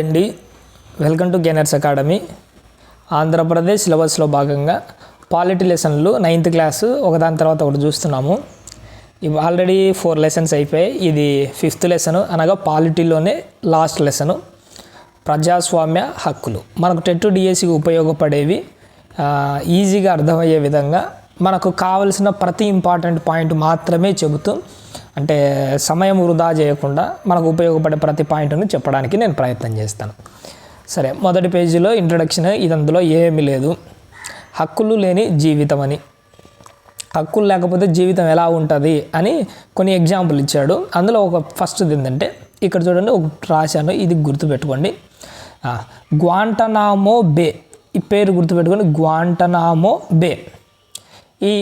అండి. Welcome to గెనర్స్ academy Andhra Pradesh సిలబస్లో భాగంగా పాలిటీ లెసన్లు నైన్త్ క్లాసు ఒకదాని తర్వాత ఒకటి చూస్తున్నాము. ఇవి ఆల్రెడీ ఫోర్ లెసన్స్ అయిపోయాయి. ఇది ఫిఫ్త్ లెసన్ అనగా పాలిటీలోనే లాస్ట్ లెసను ప్రజాస్వామ్య హక్కులు. మనకు టెట్ డిఎస్సికి ఉపయోగపడేవి ఈజీగా అర్థమయ్యే విధంగా మనకు కావలసిన ప్రతి ఇంపార్టెంట్ పాయింట్ మాత్రమే చెబుతూ అంటే సమయం వృధా చేయకుండా మనకు ఉపయోగపడే ప్రతి పాయింట్ను చెప్పడానికి నేను ప్రయత్నం చేస్తాను. సరే మొదటి పేజీలో ఇంట్రడక్షన్ ఇది అందులో ఏమీ లేదు. హక్కులు లేని జీవితం అని. హక్కులు లేకపోతే జీవితం ఎలా ఉంటుంది అని కొన్ని ఎగ్జాంపుల్ ఇచ్చాడు. అందులో ఒక ఫస్ట్ ఏంటంటే ఇక్కడ చూడండి ఒక రాశాను ఇది గుర్తుపెట్టుకోండి. Guantanamo Bay. ఈ పేరు గుర్తుపెట్టుకోండి గ్వాంటనామో బే. ఈ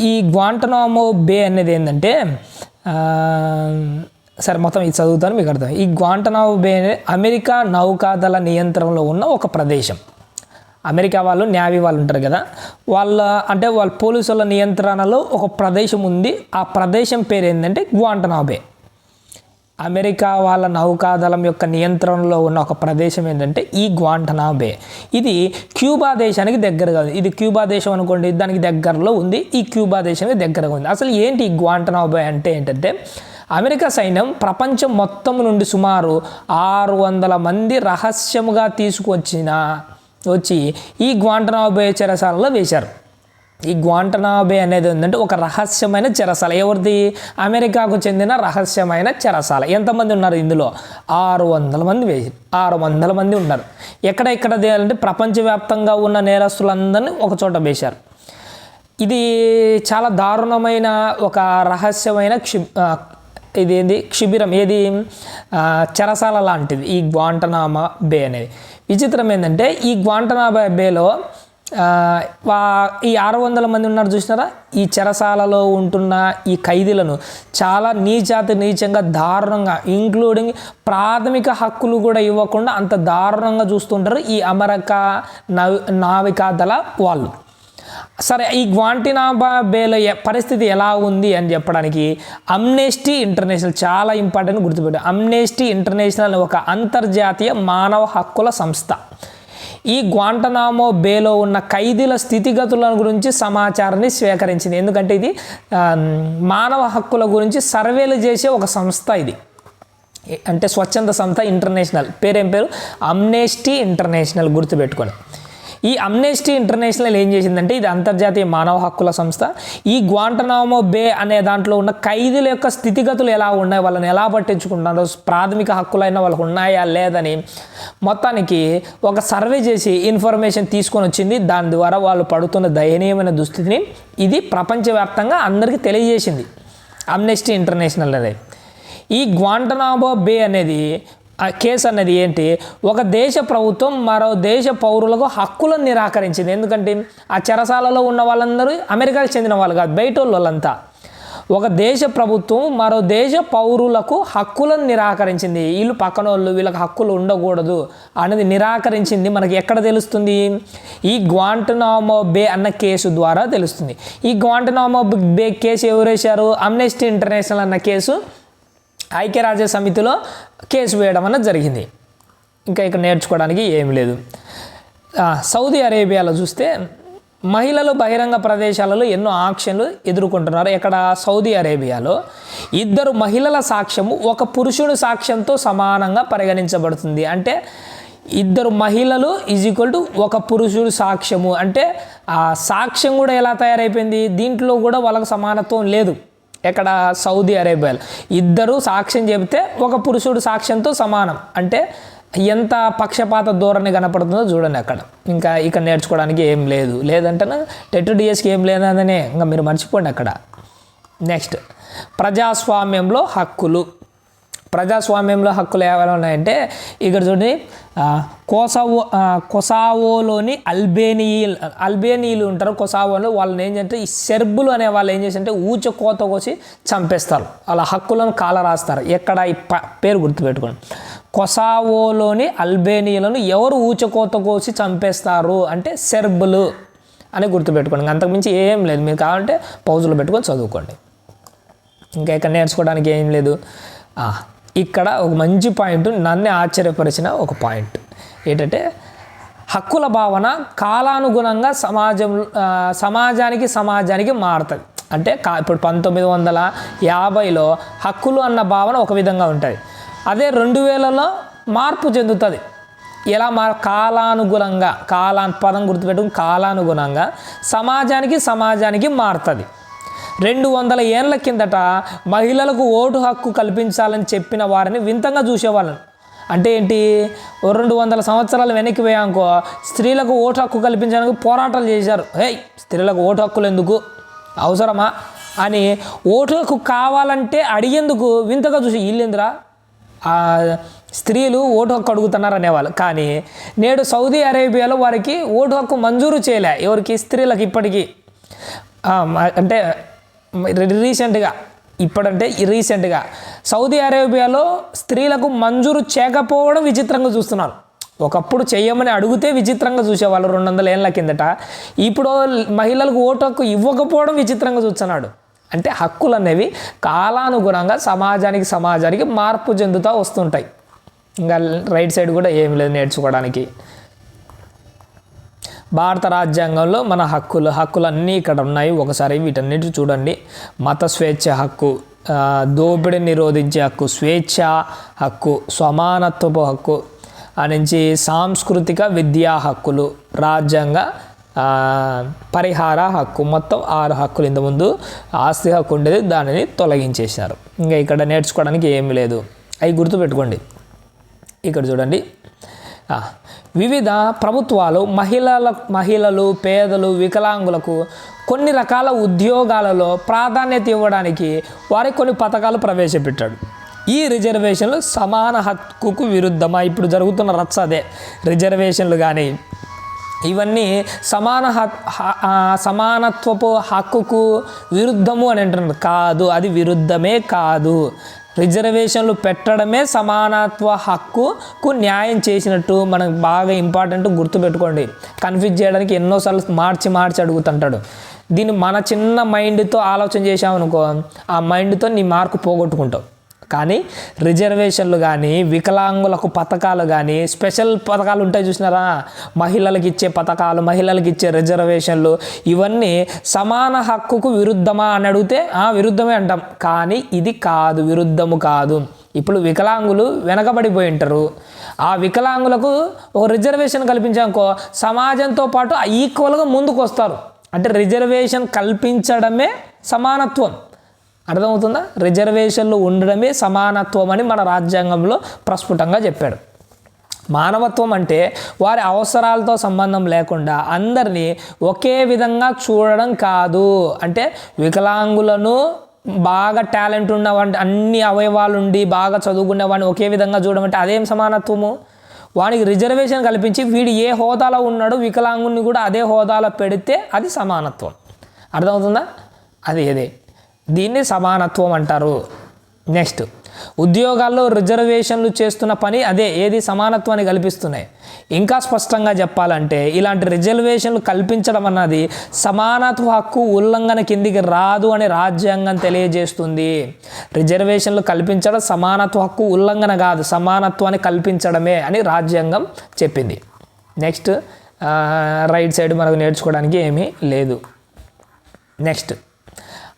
ఈ గ్వాంటనామో బే అనేది ఏంటంటే సరే మొత్తం ఇది చదువుతాను మీకు అర్థం. ఈ గ్వాంటనామో బే అమెరికా నౌకాదళ నియంత్రణలో ఉన్న ఒక ప్రదేశం. అమెరికా వాళ్ళు న్యావీ వాళ్ళు ఉంటారు కదా వాళ్ళ అంటే వాళ్ళ పోలీసుల నియంత్రణలో ఒక ప్రదేశం ఉంది. ఆ ప్రదేశం పేరు ఏంటంటే గ్వాంటనాబే. అమెరికా వాళ్ళ నౌకాదళం యొక్క నియంత్రణలో ఉన్న ఒక ప్రదేశం ఏంటంటే ఈ గ్వాంటనాబే. ఇది క్యూబా దేశానికి దగ్గరగా ఉంది. ఇది క్యూబా దేశం అనుకోండి దానికి దగ్గరలో ఉంది. ఈ క్యూబా దేశానికి దగ్గరగా ఉంది. అసలు ఏంటి ఈ గ్వాంటనాబే అంటే ఏంటంటే అమెరికా సైన్యం ప్రపంచం మొత్తం నుండి సుమారు ఆరు వందల మంది రహస్యముగా తీసుకొచ్చిన వచ్చి ఈ గ్వాంటనాబే చెరసాలలో వేశారు. ఈ గ్వాంటనాబే అనేది ఏంటంటే ఒక రహస్యమైన చెరసాల. ఎవరిది? అమెరికాకు చెందిన రహస్యమైన చెరసాల. ఎంతమంది ఉన్నారు ఇందులో? ఆరు వందల మంది వేసి ఆరు వందల మంది ఉన్నారు. ఎక్కడ ఎక్కడ చేయాలంటే ప్రపంచవ్యాప్తంగా ఉన్న నేరస్తులందరినీ ఒక చోట వేశారు. ఇది చాలా దారుణమైన ఒక రహస్యమైన క్షి ఇదేంది? ఇది శిబిరం ఏది చెరసాల లాంటిది. ఈ గ్వాంటనామా బే అనేది. విచిత్రం ఏంటంటే ఈ గ్వాంటనామా బేలో ఈ ఆరు వందల మంది ఉన్నారు చూసినారా? ఈ చెరసాలలో ఉంటున్న ఈ ఖైదీలను చాలా నీచాతి నీచంగా దారుణంగా ఇంక్లూడింగ్ ప్రాథమిక హక్కులు కూడా ఇవ్వకుండా అంత దారుణంగా చూస్తుంటారు ఈ అమెరికా నవ్ నావికాదళ వాళ్ళు. సరే ఈ గ్వాంటినాబా బేలో పరిస్థితి ఎలా ఉంది అని చెప్పడానికి అమ్నేస్టీ ఇంటర్నేషనల్ చాలా ఇంపార్టెంట్ గుర్తుపెట్టారు అమ్నేస్టీ ఇంటర్నేషనల్ ఒక అంతర్జాతీయ మానవ హక్కుల సంస్థ. ఈ గ్వాంటనామో బేలో ఉన్న ఖైదీల స్థితిగతుల గురించి సమాచారాన్ని స్వీకరించింది. ఎందుకంటే ఇది మానవ హక్కుల గురించి సర్వేలు చేసే ఒక సంస్థ ఇది. అంటే స్వచ్ఛంద సంస్థ ఇంటర్నేషనల్. పేరేం పేరు? అమ్నేస్టీ ఇంటర్నేషనల్ గుర్తుపెట్టుకోండి. ఈ అమ్నెస్టీ ఇంటర్నేషనల్ ఏం చేసిందంటే ఇది అంతర్జాతీయ మానవ హక్కుల సంస్థ. ఈ గ్వాంటనామో బే అనే దాంట్లో ఉన్న ఖైదీల యొక్క స్థితిగతులు ఎలా ఉన్నాయి వాళ్ళని ఎలా పట్టించుకుంటున్నారో ప్రాథమిక హక్కులైన వాళ్ళకు ఉన్నాయా లేదని మొత్తానికి ఒక సర్వే చేసి ఇన్ఫర్మేషన్ తీసుకొని వచ్చింది. దాని ద్వారా వాళ్ళు పడుతున్న దయనీయమైన దుస్థితిని ఇది ప్రపంచవ్యాప్తంగా అందరికీ తెలియజేసింది అమ్నెస్టీ ఇంటర్నేషనల్ అనేది ఈ గ్వాంటనాబో బే అనేది ఆ కేసు అన్నది ఏంటి? ఒక దేశ ప్రభుత్వం మరో దేశ పౌరులకు హక్కులను నిరాకరించింది. ఎందుకంటే ఆ చెరసాలలో ఉన్న వాళ్ళందరూ అమెరికాకు చెందిన వాళ్ళు కాదు బయట వాళ్ళంతా ఒక దేశ ప్రభుత్వం మరో దేశ పౌరులకు హక్కులను నిరాకరించింది. వీళ్ళు పక్కన వాళ్ళు వీళ్ళకి హక్కులు ఉండకూడదు అనేది నిరాకరించింది. మనకి ఎక్కడ తెలుస్తుంది? ఈ గ్వాంటనామో బే అన్న కేసు ద్వారా తెలుస్తుంది. ఈ గ్వాంటనామో బే కేసు ఎవరు వేశారు అమ్నెస్టీ ఇంటర్నేషనల్ అన్న కేసు ఐక్యరాజ్య సమితిలో కేసు వేయడం అన్నది జరిగింది. ఇంకా ఇక్కడ నేర్చుకోవడానికి ఏమి లేదు. సౌదీ అరేబియాలో చూస్తే మహిళలు బహిరంగ ప్రదేశాలలో ఎన్నో ఆక్షన్లు ఎదుర్కొంటున్నారు. ఇక్కడ సౌదీ అరేబియాలో. ఇద్దరు మహిళల సాక్ష్యము ఒక పురుషుని సాక్ష్యంతో సమానంగా పరిగణించబడుతుంది. అంటే ఇద్దరు మహిళలు ఈజ్ ఈక్వల్ టు ఒక పురుషుడు సాక్ష్యము. అంటే ఆ సాక్ష్యం కూడా ఎలా తయారైపోయింది? దీంట్లో కూడా వాళ్ళకు సమానత్వం లేదు. ఎక్కడ? సౌదీ అరేబియాలో. ఇద్దరు సాక్ష్యం చెబితే ఒక పురుషుడు సాక్ష్యంతో సమానం. అంటే ఎంత పక్షపాత ధోరణి కనపడుతుందో చూడండి అక్కడ. ఇంకా ఇక్కడ నేర్చుకోవడానికి ఏం లేదు. లేదంటే టెట్ డిఎస్కి ఏం లేదనే ఇంకా మీరు మర్చిపోండి అక్కడ. నెక్స్ట్. ప్రజాస్వామ్యంలో హక్కులు. ప్రజాస్వామ్యంలో హక్కులు ఏమైనా ఉన్నాయంటే ఇక్కడ చూడండి కోసావో కొసావోలోని అల్బేనియల్ అల్బేనియలు ఉంటారు కొసావోలో వాళ్ళని ఏం చేస్తే ఈ సెర్బులు అనే వాళ్ళు ఏం చేసి అంటే ఊచ కోత కోసి చంపేస్తారు. వాళ్ళ హక్కులను కాల రాస్తారు ఎక్కడ ఈ ప పేరు గుర్తుపెట్టుకోండి. కొసావోలోని అల్బేనియలను ఎవరు ఊచకోత కోసి చంపేస్తారు అంటే సెర్బులు అని గుర్తుపెట్టుకోండి. అంతకుమించి ఏం లేదు. మీరు కావాలంటే పౌజులు పెట్టుకొని చదువుకోండి. ఇంకా ఇక్కడ నేర్చుకోవడానికి ఏం లేదు. ఇక్కడ ఒక మంచి పాయింట్ నన్ను ఆశ్చర్యపరిచిన ఒక పాయింట్. ఏంటంటే హక్కుల భావన కాలానుగుణంగా సమాజం సమాజానికి సమాజానికి మారుతుంది. అంటే కా ఇప్పుడు పంతొమ్మిది వందల యాభైలో హక్కులు అన్న భావన ఒక విధంగా ఉంటుంది. అదే రెండు వేలలో మార్పు చెందుతుంది. ఎలా మార్ కాలానుగుణంగా కాలా పదం గుర్తుపెట్టుకుని కాలానుగుణంగా సమాజానికి సమాజానికి మారుతుంది. రెండు వందల ఏళ్ళ కిందట మహిళలకు ఓటు హక్కు కల్పించాలని చెప్పిన వారిని వింతంగా చూసేవాళ్ళను అంటే ఏంటి? రెండు వందల సంవత్సరాలు వెనక్కి పోయాకో స్త్రీలకు ఓటు హక్కు కల్పించడానికి పోరాటాలు చేశారు. హే స్త్రీలకు ఓటు హక్కులు ఎందుకు? అవసరమా? అని ఓటు హక్కు కావాలంటే అడిగేందుకు వింతగా చూసి వీళ్ళేందిరా స్త్రీలు ఓటు హక్కు అడుగుతున్నారు అనేవాళ్ళు కానీ నేడు సౌదీ అరేబియాలో వారికి ఓటు హక్కు మంజూరు చేయలే ఎవరికి? స్త్రీలకు ఇప్పటికీ. అంటే రీసెంట్గా ఇప్పుడంటే రీసెంట్గా సౌదీ అరేబియాలో స్త్రీలకు మంజూరు చేయకపోవడం విచిత్రంగా చూస్తున్నారు. ఒకప్పుడు చెయ్యమని అడిగితే విచిత్రంగా చూసేవాళ్ళు రెండు వందల ఏళ్ళ కిందట. ఇప్పుడు మహిళలకు ఓటు హక్కు ఇవ్వకపోవడం విచిత్రంగా చూస్తున్నాడు. అంటే హక్కులు అనేవి కాలానుగుణంగా సమాజానికి సమాజానికి మార్పు చెందుతూ వస్తుంటాయి. ఇంకా రైట్ సైడ్ కూడా ఏం లేదు నేర్చుకోవడానికి. భారత రాజ్యాంగంలో మన హక్కులు హక్కులన్నీ ఇక్కడ ఉన్నాయి. ఒకసారి వీటన్నిటి చూడండి. మత స్వేచ్ఛ హక్కు ఆ, దోపిడీ నిరోధించే హక్కు స్వేచ్ఛ హక్కు సమానత్వపు హక్కు ఆ నుంచి సాంస్కృతిక విద్యా హక్కులు రాజ్యాంగ పరిహార హక్కు మొత్తం ఆరు హక్కులు ఇంతకుముందు ఆస్తి హక్కు ఉండేది. దానిని తొలగించేశారు. ఇంకా ఇక్కడ నేర్చుకోవడానికి ఏమీ లేదు. అవి గుర్తుపెట్టుకోండి. ఇక్కడ చూడండి. వివిధ ప్రభుత్వాలు మహిళల మహిళలు పేదలు వికలాంగులకు కొన్ని రకాల ఉద్యోగాలలో ప్రాధాన్యత ఇవ్వడానికి వారి కొన్ని పథకాలు ప్రవేశపెట్టాడు ఈ రిజర్వేషన్లు సమాన హక్కుకు విరుద్ధమా? ఇప్పుడు జరుగుతున్న రచ్చ అదే. రిజర్వేషన్లు కానీ ఇవన్నీ సమాన హక్ సమానత్వపు హక్కుకు విరుద్ధము అని అంటున్నారు. కాదు అది విరుద్ధమే కాదు. రిజర్వేషన్లు పెట్టడమే సమానత్వ హక్కుకు న్యాయం చేసినట్టు మనకు బాగా ఇంపార్టెంట్ గుర్తుపెట్టుకోండి. కన్ఫ్యూజ్ చేయడానికి ఎన్నోసార్లు మార్చి మార్చి అడుగుతుంటాడు. దీన్ని మన చిన్న మైండ్తో ఆలోచన చేసామనుకో ఆ మైండ్తో నీ మార్కు పోగొట్టుకుంటావు. కానీ రిజర్వేషన్లు కానీ వికలాంగులకు పథకాలు కానీ స్పెషల్ పథకాలు ఉంటాయి చూసినారా? మహిళలకు ఇచ్చే పథకాలు మహిళలకు ఇచ్చే రిజర్వేషన్లు ఇవన్నీ సమాన హక్కుకు విరుద్ధమా అని అడిగితే ఆ విరుద్ధమే అంటాం. కానీ ఇది కాదు విరుద్ధము కాదు. ఇప్పుడు వికలాంగులు వెనకబడిపోయి ఉంటారు. ఆ వికలాంగులకు ఒక రిజర్వేషన్ కల్పించాకో సమాజంతో పాటు ఈక్వల్గా ముందుకు వస్తారు అంటే రిజర్వేషన్ కల్పించడమే సమానత్వం. అర్థమవుతుందా? రిజర్వేషన్లు ఉండడమే సమానత్వం అని మన రాజ్యాంగంలో ప్రస్ఫుటంగా చెప్పాడు. మానవత్వం అంటే వారి అవసరాలతో సంబంధం లేకుండా అందరినీ ఒకే విధంగా చూడడం కాదు. అంటే వికలాంగులను బాగా టాలెంట్ ఉన్నవాడి అన్ని అవయవాలు ఉండి బాగా చదువుకున్న వాడిని ఒకే విధంగా చూడడం అంటే అదేం సమానత్వము? వానికి రిజర్వేషన్ కల్పించి వీడు ఏ హోదాలో ఉన్నాడో వికలాంగుని కూడా అదే హోదాలో పెడితే అది సమానత్వం. అర్థమవుతుందా? అది అదే దీన్ని సమానత్వం అంటారు. నెక్స్ట్ ఉద్యోగాల్లో రిజర్వేషన్లు చేస్తున్న పని అదే ఏది సమానత్వాన్ని కల్పిస్తున్నాయి. ఇంకా స్పష్టంగా చెప్పాలంటే ఇలాంటి రిజర్వేషన్లు కల్పించడం అన్నది సమానత్వ హక్కు ఉల్లంఘన కిందికి రాదు అని రాజ్యాంగం తెలియజేస్తుంది. రిజర్వేషన్లు కల్పించడం సమానత్వ హక్కు ఉల్లంఘన కాదు సమానత్వాన్ని కల్పించడమే అని రాజ్యాంగం చెప్పింది. నెక్స్ట్ రైట్ సైడ్ మనకు నేర్చుకోవడానికి ఏమీ లేదు. నెక్స్ట్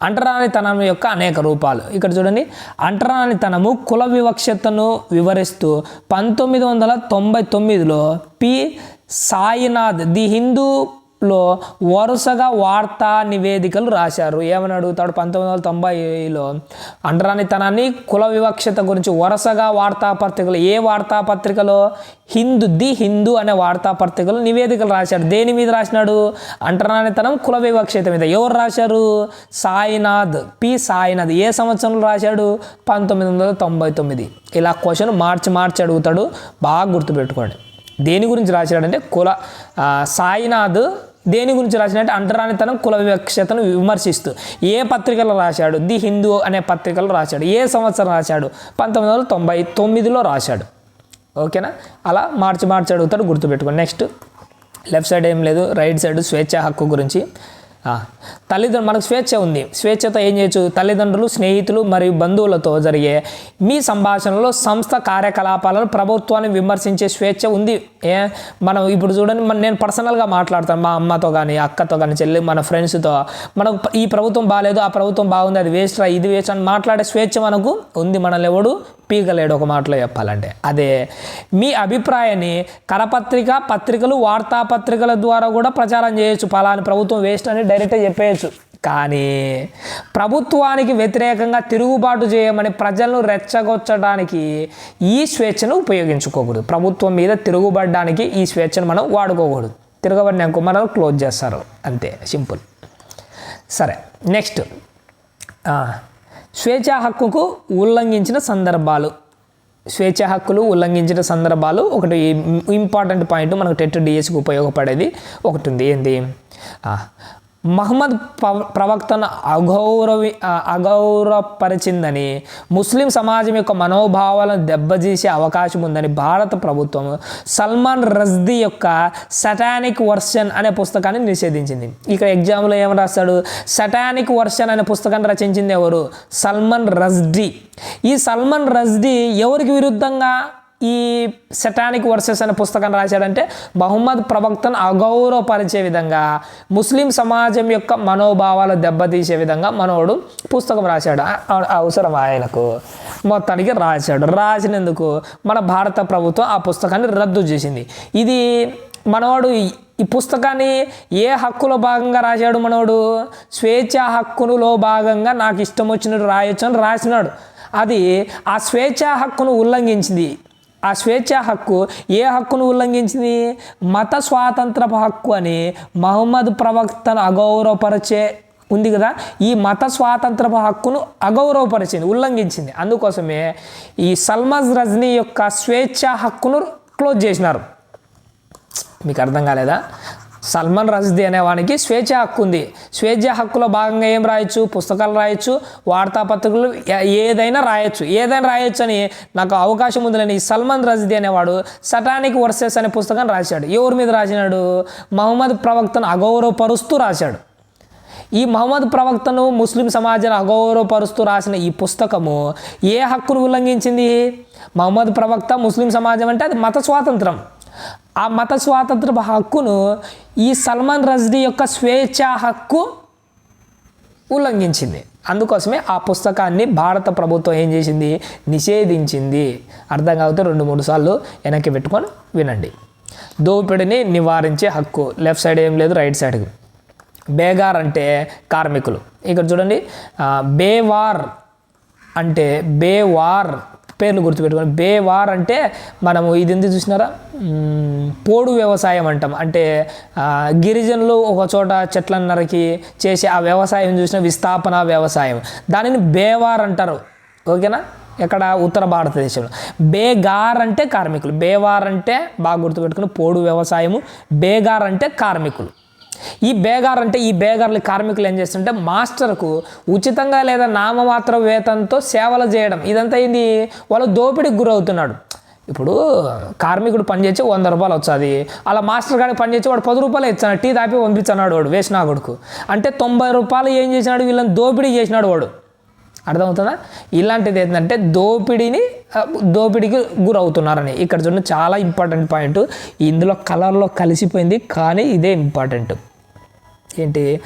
అంటరానితనం యొక్క అనేక రూపాలు. ఇక్కడ చూడండి అంటరానితనము కుల వివక్షతను వివరిస్తూ పంతొమ్మిది వందల తొంభై తొమ్మిదిలో పి. సాయినాథ్ ది హిందూ లో వరుసగా వార్తా నివేదికలు రాశారు. ఏమని అడుగుతాడు? పంతొమ్మిది వందల తొంభైలో అండరానితనాన్ని కుల వివక్షత గురించి వరుసగా వార్తాపత్రికలు ఏ వార్తాపత్రికలో? హిందూ ది హిందూ అనే వార్తాపత్రికలు నివేదికలు రాశాడు. దేని మీద రాసినాడు? అంటరానితనం కుల వివక్షత మీద. ఎవరు రాశారు? సాయినాథ్ పి. సాయినాథ్. ఏ సంవత్సరంలో రాశాడు? పంతొమ్మిది వందల తొంభై తొమ్మిది. ఇలా క్వశ్చన్ మార్చి మార్చి అడుగుతాడు. బాగా గుర్తుపెట్టుకోండి. దేని గురించి రాశాడంటే కుల సాయినాథ్ దేని గురించి రాసినట్టు అంటరానితనం కుల వివక్షతను విమర్శిస్తూ. ఏ పత్రికలో రాశాడు? ది హిందూ అనే పత్రికలో రాశాడు. ఏ సంవత్సరం రాశాడు? పంతొమ్మిది వందల తొంభై తొమ్మిదిలో రాశాడు. ఓకేనా? అలా మార్చి మార్చి అడుగుతాడు గుర్తుపెట్టుకోండి. నెక్స్ట్ లెఫ్ట్ సైడ్ ఏం లేదు రైట్ సైడ్ స్వేచ్ఛ హక్కు గురించి. తల్లిదండ్రులు మనకు స్వేచ్ఛ ఉంది. స్వేచ్ఛతో ఏం చేయొచ్చు? తల్లిదండ్రులు స్నేహితులు మరియు బంధువులతో జరిగే మీ సంభాషణలో సంస్థ కార్యకలాపాలను ప్రభుత్వాన్ని విమర్శించే స్వేచ్ఛ ఉంది. ఏ? మనం ఇప్పుడు చూడండి మన నేను పర్సనల్గా మాట్లాడతాను మా అమ్మతో కానీ అక్కతో కానీ చెల్లి మన ఫ్రెండ్స్తో. మనకు ఈ ప్రభుత్వం బాగాలేదు ఆ ప్రభుత్వం బాగుంది అది వేస్ట్ రా ఇది వేస్ట్ అని మాట్లాడే స్వేచ్ఛ మనకు ఉంది మనల్ని ఎవడు పీకలేడు ఒక మాటలో చెప్పాలంటే. అదే మీ అభిప్రాయాన్ని కరపత్రిక పత్రికలు వార్తాపత్రికల ద్వారా కూడా ప్రచారం చేయొచ్చు. పలాని ప్రభుత్వం వేస్ట్ అని డైరెక్ట్గా చెప్పేయచ్చు. కానీ ప్రభుత్వానికి వ్యతిరేకంగా తిరుగుబాటు చేయమని ప్రజలను రెచ్చగొచ్చడానికి ఈ స్వేచ్ఛను ఉపయోగించుకోకూడదు. ప్రభుత్వం మీద తిరుగుబడడానికి ఈ స్వేచ్ఛను మనం వాడుకోకూడదు. తిరగబడినాక మనం క్లోజ్ చేస్తారు. అంతే. సింపుల్. సరే. నెక్స్ట్. స్వేచ్ఛా హక్కుకు ఉల్లంఘించిన సందర్భాలు. స్వేచ్ఛ హక్కులు ఉల్లంఘించిన సందర్భాలు ఒకటి ఇంపార్టెంట్ పాయింట్ మనకు టెట్ డిఎస్కి ఉపయోగపడేది. ఒకటి ఉంది ఏంది? మహమ్మద్ ప్రవక్తను అగౌరవి అగౌరవపరిచిందని ముస్లిం సమాజం యొక్క మనోభావాలను దెబ్బతీసే అవకాశం ఉందని భారత ప్రభుత్వం సల్మాన్ రజ్దీ యొక్క సటానిక్ వర్షన్ అనే పుస్తకాన్ని నిషేధించింది. ఇక్కడ ఎగ్జామ్లో ఏం రాస్తాడు? సటానిక్ వర్షన్ అనే పుస్తకాన్ని రచించింది ఎవరు? సల్మాన్ రజ్దీ. ఈ సల్మాన్ రజ్దీ ఎవరికి విరుద్ధంగా ఈ సెటానిక్ వర్సెస్ అనే పుస్తకం రాశాడంటే మహమ్మద్ ప్రవక్తను అగౌరవపరిచే విధంగా ముస్లిం సమాజం యొక్క మనోభావాలు దెబ్బతీసే విధంగా మనోడు పుస్తకం రాశాడు. అవసరం ఆయనకు. మొత్తానికి రాశాడు. రాసినందుకు మన భారత ప్రభుత్వం ఆ పుస్తకాన్ని రద్దు చేసింది. ఇది మనవాడు ఈ- పుస్తకాన్ని ఏ హక్కులో భాగంగా రాశాడు మనోడు? స్వేచ్ఛ హక్కులో భాగంగా నాకు ఇష్టం వచ్చినట్టు రాయొచ్చు అని రాసినాడు. అది ఆ స్వేచ్ఛా హక్కును ఉల్లంఘించింది. ఆ స్వేచ్ఛ హక్కు ఏ హక్కును ఉల్లంఘించింది? మత స్వాతంత్రపు హక్కు అని మహమ్మద్ ప్రవక్తను అగౌరవపరిచే ఉంది కదా? ఈ మత స్వాతంత్రపు హక్కును అగౌరవపరిచింది ఉల్లంఘించింది. అందుకోసమే ఈ సల్మాజ్ రజ్నీ యొక్క స్వేచ్ఛ హక్కును క్లోజ్ చేసినారు. మీకు అర్థం కాలేదా? సల్మాన్ రజ్దీ అనేవానికి స్వేచ్ఛ హక్కు ఉంది. స్వేచ్ఛ హక్కులో భాగంగా ఏం రాయొచ్చు? పుస్తకాలు రాయొచ్చు వార్తాపత్రికలు ఏదైనా రాయొచ్చు. ఏదైనా రాయొచ్చు అని నాకు అవకాశం ఉందని సల్మాన్ రజ్దీ అనేవాడు సటానిక్ వర్సెస్ అనే పుస్తకాన్ని రాశాడు. ఎవరి మీద రాసినాడు? మహమ్మద్ ప్రవక్తను అగౌరవపరుస్తూ రాశాడు. ఈ మహమ్మద్ ప్రవక్తను ముస్లిం సమాజాన్ని అగౌరవపరుస్తూ రాసిన ఈ పుస్తకము ఏ హక్కును ఉల్లంఘించింది? మహమ్మద్ ప్రవక్త ముస్లిం సమాజం అంటే అది మత స్వాతంత్రం. ఆ మత స్వాతంత్ర హక్కును ఈ సల్మాన్ రజ్దీ యొక్క స్వేచ్ఛ హక్కు ఉల్లంఘించింది. అందుకోసమే ఆ పుస్తకాన్ని భారత ప్రభుత్వం ఏం చేసింది? నిషేధించింది. అర్థం కాకపోతే రెండు మూడు సార్లు వెనక్కి పెట్టుకొని వినండి. దోపిడిని నివారించే హక్కు. లెఫ్ట్ సైడ్ ఏం లేదు రైట్ సైడ్కి బేగార్ అంటే కార్మికులు. ఇక్కడ చూడండి. బేవార్ అంటే బేవార్ పేర్లు గుర్తుపెట్టుకోండి. బేవార్ అంటే మనము ఇది ఎందుకు చూసినారా? పోడు వ్యవసాయం అంటాం. అంటే గిరిజనులు ఒక చోట చెట్లను నరికి చేసే ఆ వ్యవసాయం చూసిన విస్థాపన వ్యవసాయం. దానిని బేవార్ అంటారు. ఓకేనా? ఎక్కడ? ఉత్తర భారతదేశంలో. బేగార్ అంటే కార్మికులు. బేవార్ అంటే బాగా గుర్తుపెట్టుకుని పోడు వ్యవసాయము. బేగార్ అంటే కార్మికులు. ఈ బేగార్ అంటే ఈ బేగార్లు కార్మికులు ఏం చేస్తుంటే మాస్టర్కు ఉచితంగా లేదా నామమాత్ర వేతనంతో సేవలు చేయడం. ఇదంతా ఏంది? వాళ్ళు దోపిడీకి గురవుతున్నాడు. ఇప్పుడు కార్మికుడు పనిచేసి వంద రూపాయలు వచ్చాది. అలా మాస్టర్ గారికి పనిచేసి వాడు పది రూపాయలు ఇచ్చాడు. టీ తాపి పంపించాడు వాడు వేసినా కొడుకు. అంటే తొంభై రూపాయలు ఏం చేసినాడు? వీళ్ళని దోపిడీ చేసినాడు వాడు. అర్థమవుతుందా? ఇలాంటిది ఏంటంటే దోపిడీని దోపిడీకి గురవుతున్నారని. ఇక్కడ చూడండి చాలా ఇంపార్టెంట్ పాయింట్. ఇందులో కలర్లో కలిసిపోయింది కానీ ఇదే ఇంపార్టెంట్. ఏంటి?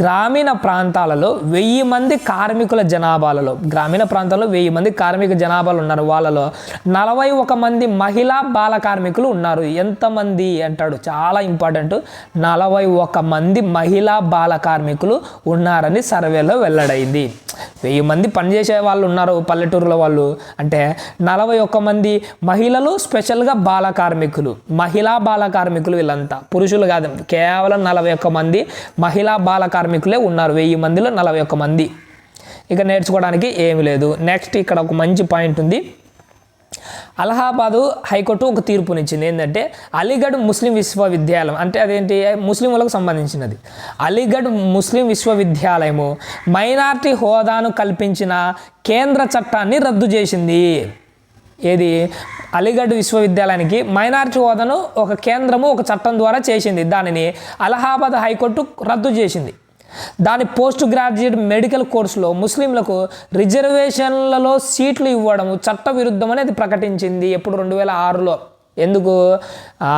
గ్రామీణ ప్రాంతాలలో వెయ్యి మంది కార్మికుల జనాభాలలో గ్రామీణ ప్రాంతాల్లో వెయ్యి మంది కార్మిక జనాభాలు ఉన్నారు. వాళ్ళలో నలభై ఒక మంది మహిళా బాల కార్మికులు ఉన్నారు. ఎంతమంది అంటాడు? చాలా ఇంపార్టెంట్. నలభై ఒక మంది మహిళా బాల కార్మికులు ఉన్నారని సర్వేలో వెల్లడైంది. వెయ్యి మంది పనిచేసే వాళ్ళు ఉన్నారు పల్లెటూరుల వాళ్ళు. అంటే నలభై ఒక్క మంది మహిళలు స్పెషల్గా బాల కార్మికులు. మహిళా బాల కార్మికులు వీళ్ళంతా. పురుషులు కాదు కేవలం నలభై ఒక్క మంది మహిళా బాల కార్మికులే ఉన్నారు. వెయ్యి మందిలో నలభై ఒక్క మంది. ఇక నేర్చుకోవడానికి ఏమీ లేదు. నెక్స్ట్ ఇక్కడ ఒక మంచి పాయింట్ ఉంది. అలహాబాదు హైకోర్టు ఒక తీర్పునిచ్చింది. ఏంటంటే అలీగఢ్ ముస్లిం విశ్వవిద్యాలయం అంటే అదేంటి? ముస్లింలకు సంబంధించినది. అలీగఢ్ ముస్లిం విశ్వవిద్యాలయము మైనార్టీ హోదాను కల్పించిన కేంద్ర చట్టాన్ని రద్దు చేసింది. ఏది? అలీగఢ్ విశ్వవిద్యాలయానికి మైనార్టీ హోదాను ఒక కేంద్రము ఒక చట్టం ద్వారా చేసింది. దానిని అలహాబాద్ హైకోర్టు రద్దు చేసింది. దాని పోస్ట్ గ్రాడ్యుయేట్ మెడికల్ కోర్సులో ముస్లింలకు రిజర్వేషన్లలో సీట్లు ఇవ్వడం చట్టవిరుద్ధం అనేది ప్రకటించింది ఎప్పుడు రెండు వేల ఆరులో. ఎందుకు?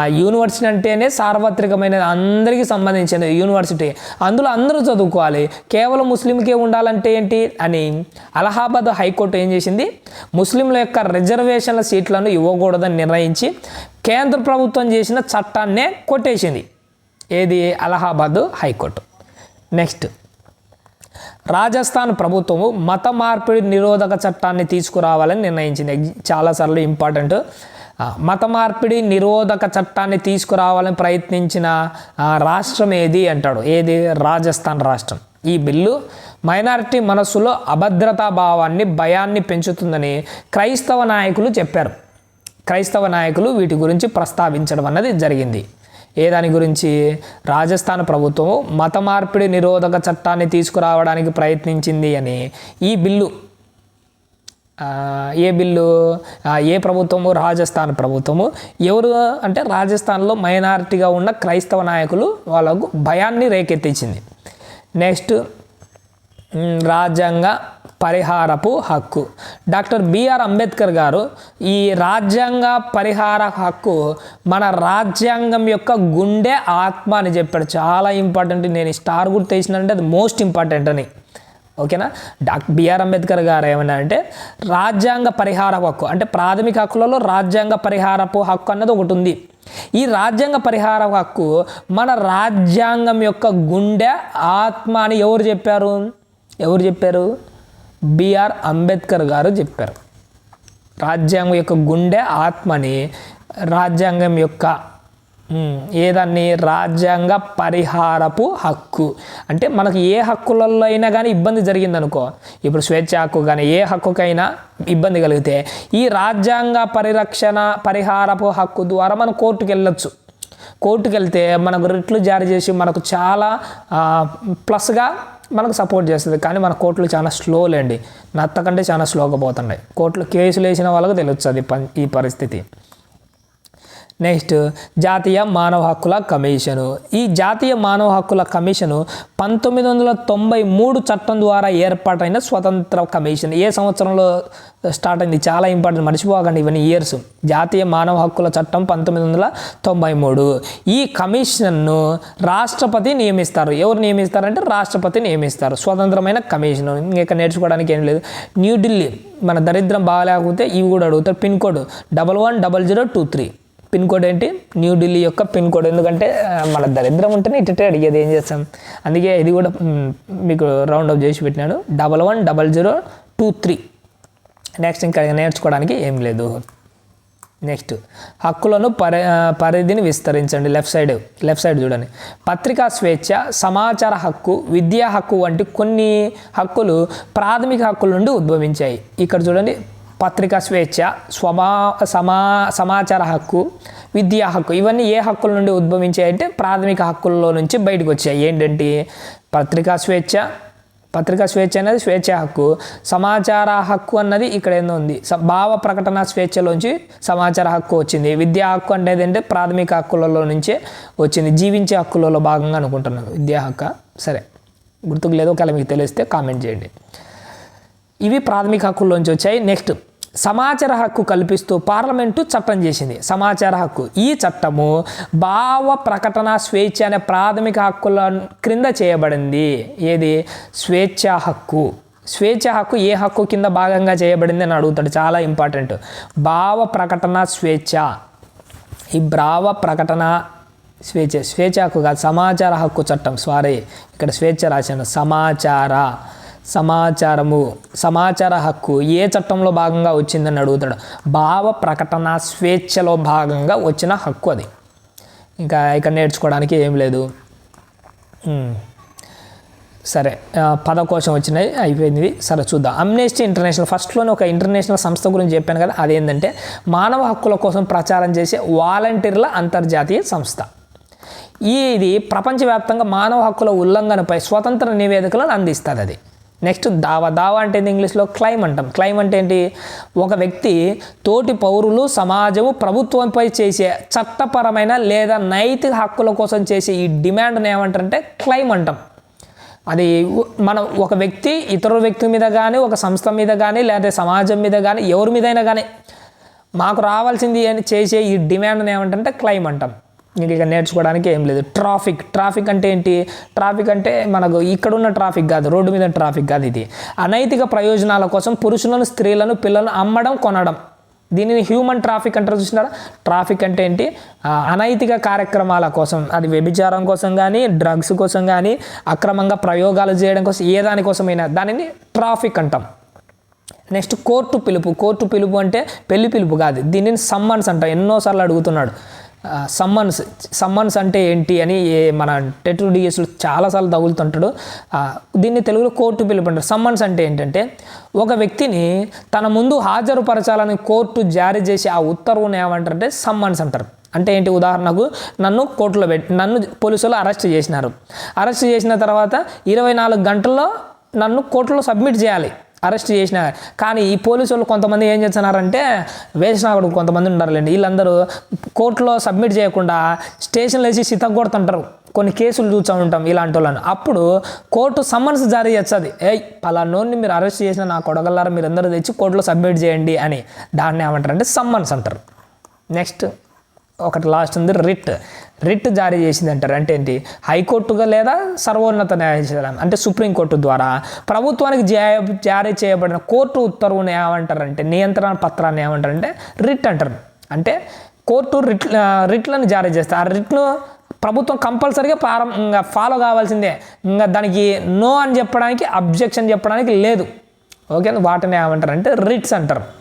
యూనివర్సిటీ అంటేనే సార్వత్రికమైనది అందరికీ సంబంధించిన యూనివర్సిటీ. అందులో అందరూ చదువుకోవాలి. కేవలం ముస్లింకే ఉండాలంటే ఏంటి? అని అలహాబాద్ హైకోర్టు ఏం చేసింది? ముస్లింల యొక్క రిజర్వేషన్ల సీట్లను ఇవ్వకూడదని నిర్ణయించి కేంద్ర ప్రభుత్వం చేసిన చట్టాన్నే కొట్టేసింది. ఏది? అలహాబాద్ హైకోర్టు. నెక్స్ట్. రాజస్థాన్ ప్రభుత్వము మత మార్పిడి నిరోధక చట్టాన్ని తీసుకురావాలని నిర్ణయించింది. చాలాసార్లు ఇంపార్టెంట్. మత మార్పిడి నిరోధక చట్టాన్ని తీసుకురావాలని ప్రయత్నించిన రాష్ట్రం ఏది అంటాడు? ఏది? రాజస్థాన్ రాష్ట్రం. ఈ బిల్లు మైనారిటీ మనస్సులో అభద్రతా భావాన్ని భయాన్ని పెంచుతుందని క్రైస్తవ నాయకులు చెప్పారు. క్రైస్తవ నాయకులు వీటి గురించి ప్రస్తావించడం అన్నది జరిగింది. ఏ దాని గురించి? రాజస్థాన్ ప్రభుత్వం మత మార్పిడి నిరోధక చట్టాన్ని తీసుకురావడానికి ప్రయత్నించింది అని. ఈ బిల్లు ఏ బిల్లు? ఏ ప్రభుత్వము? రాజస్థాన్ ప్రభుత్వము. ఎవరు అంటే రాజస్థాన్లో మైనారిటీగా ఉన్న క్రైస్తవ నాయకులు వాళ్ళకు భయాన్ని రేకెత్తించింది. నెక్స్ట్ రాజ్యాంగ పరిహారపు హక్కు. డాక్టర్ బిఆర్ అంబేద్కర్ గారు ఈ రాజ్యాంగ పరిహార హక్కు మన రాజ్యాంగం యొక్క గుండె ఆత్మ అని చెప్పాడు. చాలా ఇంపార్టెంట్. నేను ఈ స్టార్ గుర్తు వేసినంటే అది మోస్ట్ ఇంపార్టెంట్ అని. ఓకేనా? డాక్టర్ బిఆర్ అంబేద్కర్ గారు ఏమన్నా అంటే రాజ్యాంగ పరిహార హక్కు. అంటే ప్రాథమిక హక్కులలో రాజ్యాంగ పరిహారపు హక్కు అన్నది ఒకటి ఉంది. ఈ రాజ్యాంగ పరిహార హక్కు మన రాజ్యాంగం యొక్క గుండె ఆత్మ అని ఎవరు చెప్పారు? ఎవరు చెప్పారు? బిఆర్ అంబేద్కర్ గారు చెప్పారు. రాజ్యాంగం యొక్క గుండె ఆత్మని రాజ్యాంగం యొక్క ఏదాన్ని? రాజ్యాంగ పరిహారపు హక్కు. అంటే మనకు ఏ హక్కులలో అయినా కానీ ఇబ్బంది జరిగిందనుకో ఇప్పుడు స్వేచ్ఛ హక్కు కానీ ఏ హక్కుకైనా ఇబ్బంది కలిగితే ఈ రాజ్యాంగ పరిరక్షణ పరిహారపు హక్కు ద్వారా మనం కోర్టుకు వెళ్ళొచ్చు. కోర్టుకు వెళ్తే మనకు రిట్లు జారీ చేసి మనకు చాలా ప్లస్గా మనకు సపోర్ట్ చేస్తుంది. కానీ మన కోర్టులు చాలా స్లో లేండి. నత్త కంటే చాలా స్లోగా పోతున్నాయి. కోర్టులు కేసులు వేసిన వాళ్ళకు తెలుస్తుంది ఈ పరిస్థితి. నెక్స్ట్ జాతీయ మానవ హక్కుల కమిషను. ఈ జాతీయ మానవ హక్కుల కమిషను పంతొమ్మిది వందల తొంభై మూడు చట్టం ద్వారా ఏర్పాటైన స్వతంత్ర కమిషన్. ఏ సంవత్సరంలో స్టార్ట్ అయింది? చాలా ఇంపార్టెంట్. మర్చిపోకండి ఇవన్నీ ఇయర్స్. జాతీయ మానవ హక్కుల చట్టం పంతొమ్మిది వందల తొంభై మూడు. ఈ కమిషన్ను రాష్ట్రపతి నియమిస్తారు. ఎవరు నియమిస్తారంటే రాష్ట్రపతి నియమిస్తారు. స్వతంత్రమైన కమిషన్. ఇంకా నేర్చుకోవడానికి ఏం లేదు. న్యూఢిల్లీ మన దరిద్రం బాగాలేకపోతే ఇవి కూడా అడుగుతారు. Pin code double one double zero two three. Pin code ఏంటి? న్యూఢిల్లీ యొక్క పిన్ కోడ్. ఎందుకంటే మన దరిద్రం ఉంటేనే ఇట్టే అడిగేది ఏం చేస్తాం? అందుకే ఇది కూడా మీకు రౌండ్ అప్ చేసి పెట్టినాను double one double zero two three. Next ఇంకా నేర్చుకోవడానికి ఏం లేదు. నెక్స్ట్ హక్కులను పరి పరిధిని విస్తరించండి. లెఫ్ట్ సైడ్ లెఫ్ట్ సైడ్ చూడండి. పత్రికా స్వేచ్ఛ సమాచార హక్కు విద్యా హక్కు వంటి కొన్ని హక్కులు ప్రాథమిక హక్కుల నుండి ఉద్భవించాయి. ఇక్కడ చూడండి పత్రికా స్వేచ్ఛ స్వమా సమా సమాచార హక్కు విద్యా హక్కు ఇవన్నీ ఏ హక్కుల నుండి ఉద్భవించాయి అంటే ప్రాథమిక హక్కుల్లో నుంచి బయటకు వచ్చాయి. ఏంటంటే పత్రికా స్వేచ్ఛ పత్రికా స్వేచ్ఛ అనేది స్వేచ్ఛ హక్కు. సమాచార హక్కు అన్నది ఇక్కడ ఏందో ఉంది. భావ ప్రకటన స్వేచ్ఛలోంచి సమాచార హక్కు వచ్చింది. విద్యా హక్కు అనేది అంటే ప్రాథమిక హక్కులలో నుంచే వచ్చింది. జీవించే హక్కులలో భాగంగా అనుకుంటున్నాను. విద్యా హక్కు? సరే. గుర్తుకు లేదో ఒకవేళ మీకు తెలిస్తే కామెంట్ చేయండి. ఇవి ప్రాథమిక హక్కుల్లోంచి వచ్చాయి. నెక్స్ట్ సమాచార హక్కు కల్పిస్తూ పార్లమెంటు చట్టం చేసింది. సమాచార హక్కు. ఈ చట్టము భావ ప్రకటన స్వేచ్ఛ అనే ప్రాథమిక హక్కుల క్రింద చేయబడింది. ఏది? స్వేచ్ఛ హక్కు. స్వేచ్ఛ హక్కు ఏ హక్కు కింద భాగంగా చేయబడింది అని అడుగుతాడు. చాలా ఇంపార్టెంట్. భావ ప్రకటన స్వేచ్ఛ. ఈ భావ ప్రకటన స్వేచ్ఛ. స్వేచ్ఛ హక్కు కాదు సమాచార హక్కు చట్టం. సారీ ఇక్కడ స్వేచ్ఛ రాశాను. సమాచార. సమాచారము సమాచార హక్కు ఏ చట్టంలో భాగంగా వచ్చిందని అడుగుతాడు. భావ ప్రకటన స్వేచ్ఛలో భాగంగా వచ్చిన హక్కు అది. ఇంకా ఇక్కడ నేర్చుకోవడానికి ఏం లేదు. సరే పద పదకోశం వచ్చినాయి అయిపోయింది. సరే చూద్దాం. అమ్నేస్టీ ఇంటర్నేషనల్ ఫస్ట్లోనే ఒక ఇంటర్నేషనల్ సంస్థ గురించి చెప్పాను కదా అదేంటంటే మానవ హక్కుల కోసం ప్రచారం చేసే వాలంటీర్ల అంతర్జాతీయ సంస్థ. ఈ ఇది ప్రపంచవ్యాప్తంగా మానవ హక్కుల ఉల్లంఘనపై స్వతంత్ర నివేదికలను అందిస్తుంది అది. నెక్స్ట్ దావా. దావా అంటే ఏంటి ఇంగ్లీష్లో? క్లైమ్ అంటాం. క్లైమ్ అంటే ఏంటి? ఒక వ్యక్తి తోటి పౌరులు సమాజము ప్రభుత్వంపై చేసే చట్టపరమైన లేదా నైతిక హక్కుల కోసం చేసే ఈ డిమాండ్ని ఏమంటారంటే క్లైమ్ అంటాం. అది మనం ఒక వ్యక్తి ఇతర వ్యక్తి మీద కానీ ఒక సంస్థ మీద కానీ లేదా సమాజం మీద కానీ ఎవరి మీదైనా కానీ మాకు రావాల్సింది అని చేసే ఈ డిమాండ్ని ఏమంటే క్లైమ్ అంటాం. ఇంక ఇక నేర్చుకోవడానికి ఏం లేదు. ట్రాఫిక్. ట్రాఫిక్ అంటే ఏంటి? ట్రాఫిక్ అంటే మనకు ఇక్కడున్న ట్రాఫిక్ కాదు రోడ్డు మీద ట్రాఫిక్ కాదు ఇది. అనైతిక ప్రయోజనాల కోసం పురుషులను స్త్రీలను పిల్లలను అమ్మడం కొనడం. దీనిని హ్యూమన్ ట్రాఫిక్ అంటారు చూసినారా? ట్రాఫిక్ అంటే ఏంటి? అనైతిక కార్యక్రమాల కోసం అది వ్యభిచారం కోసం కానీ డ్రగ్స్ కోసం కానీ అక్రమంగా ప్రయోగాలు చేయడం కోసం ఏ దానికోసమైనా దానిని ట్రాఫిక్ అంటాం. నెక్స్ట్ కోర్టు పిలుపు. కోర్టు పిలుపు అంటే పెళ్ళి పిలుపు కాదు. దీనిని సమ్మన్స్ అంట ఎన్నోసార్లు అడుగుతున్నాడు. సమ్మన్స్ సమ్మన్స్ అంటే ఏంటి అని ఏ- మన టెట్ డిఎస్లు చాలాసార్లు తగులుతుంటాడు. దీన్ని తెలుగులో కోర్టు పిలుపు అంటారు సమ్మన్స్ అంటే ఏంటంటే ఒక వ్యక్తిని తన ముందు హాజరుపరచాలని కోర్టు జారీ చేసి ఆ ఉత్తర్వును ఏమంటారంటే సమ్మన్స్ అంటారు. అంటే ఏంటి? ఉదాహరణకు నన్ను కోర్టులో పెట్టి నన్ను పోలీసులు అరెస్ట్ చేసినారు. అరెస్ట్ చేసిన తర్వాత ఇరవై నాలుగు గంటల్లో నన్ను కోర్టులో సబ్మిట్ చేయాలి. అరెస్ట్ చేసిన. కానీ ఈ పోలీసు వాళ్ళు కొంతమంది ఏం చేస్తున్నారంటే వేసిన కొంతమంది ఉన్నారులేండి వీళ్ళందరూ కోర్టులో సబ్మిట్ చేయకుండా స్టేషన్లో వేసి సితం కొడుతుంటారు కొన్ని కేసులు చూస్తూ ఉంటాం ఇలాంటి వాళ్ళని. అప్పుడు కోర్టు సమ్మన్స్ జారీ చేస్తుంది. ఏయ్ పలానోని మీరు అరెస్ట్ చేసిన నా కొడగల్లారా మీరు అందరూ తెచ్చి కోర్టులో సబ్మిట్ చేయండి అని. దాన్ని ఏమంటారు అంటే సమ్మన్స్ అంటారు. నెక్స్ట్. ఒకటి లాస్ట్ ఉంది రిట్. రిట్ జారీ చేసింది అంటారు అంటే ఏంటి? హైకోర్టుగా లేదా సర్వోన్నత న్యాయాధీశాలయం అంటే సుప్రీంకోర్టు ద్వారా ప్రభుత్వానికి జారీ చేయబడిన కోర్టు ఉత్తర్వుని ఏమంటారంటే నియంత్రణ పత్రాన్ని ఏమంటారంటే రిట్ అంటారు. అంటే కోర్టు రిట్ రిట్లను జారీ చేస్తారు. ఆ రిట్ను ప్రభుత్వం కంపల్సరీగా ప్రారం ఇంకా ఫాలో కావాల్సిందే. ఇంకా దానికి నో అని చెప్పడానికి అబ్జెక్షన్ చెప్పడానికి లేదు. ఓకే వాటిని ఏమంటారంటే రిట్స్ అంటారు.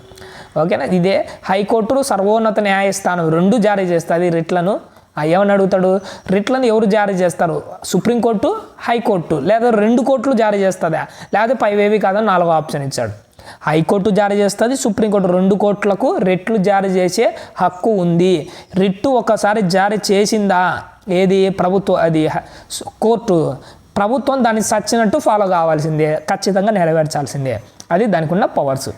ఓకేనా? ఇదే హైకోర్టు సర్వోన్నత న్యాయస్థానం రెండు జారీ చేస్తుంది రిట్లను. ఏమని అడుగుతాడు? రిట్లను ఎవరు జారీ చేస్తారు? సుప్రీంకోర్టు హైకోర్టు లేదా రెండు కోర్టులు జారీ చేస్తుందా? లేకపోతే పైవేవి కాదని నాలుగో ఆప్షన్ ఇచ్చాడు. హైకోర్టు జారీ చేస్తుంది సుప్రీంకోర్టు రెండు కోర్టులకు రిట్లు జారీ చేసే హక్కు ఉంది. రిట్టు ఒకసారి జారీ చేసిందా? ఏది? ప్రభుత్వం అది కోర్టు. ప్రభుత్వం దాన్ని సచ్చినట్టు ఫాలో కావాల్సిందే ఖచ్చితంగా నెరవేర్చాల్సిందే. అది దానికి ఉన్న పవర్స్.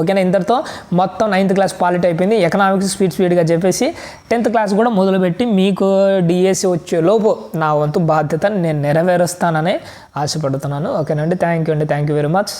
ఓకేనా? ఇంతటితో మొత్తం నైన్త్ క్లాస్ పాలిట్ అయిపోయింది. ఎకనామిక్స్ స్పీడ్ స్పీడ్గా చెప్పేసి టెన్త్ క్లాస్ కూడా మొదలుపెట్టి మీకు డిఎస్సి వచ్చే లోపు నా వంతు బాధ్యత నేను నెరవేరుస్తానని ఆశపడుతున్నాను. ఓకేనండి? థ్యాంక్ యూ అండి. Thank you very much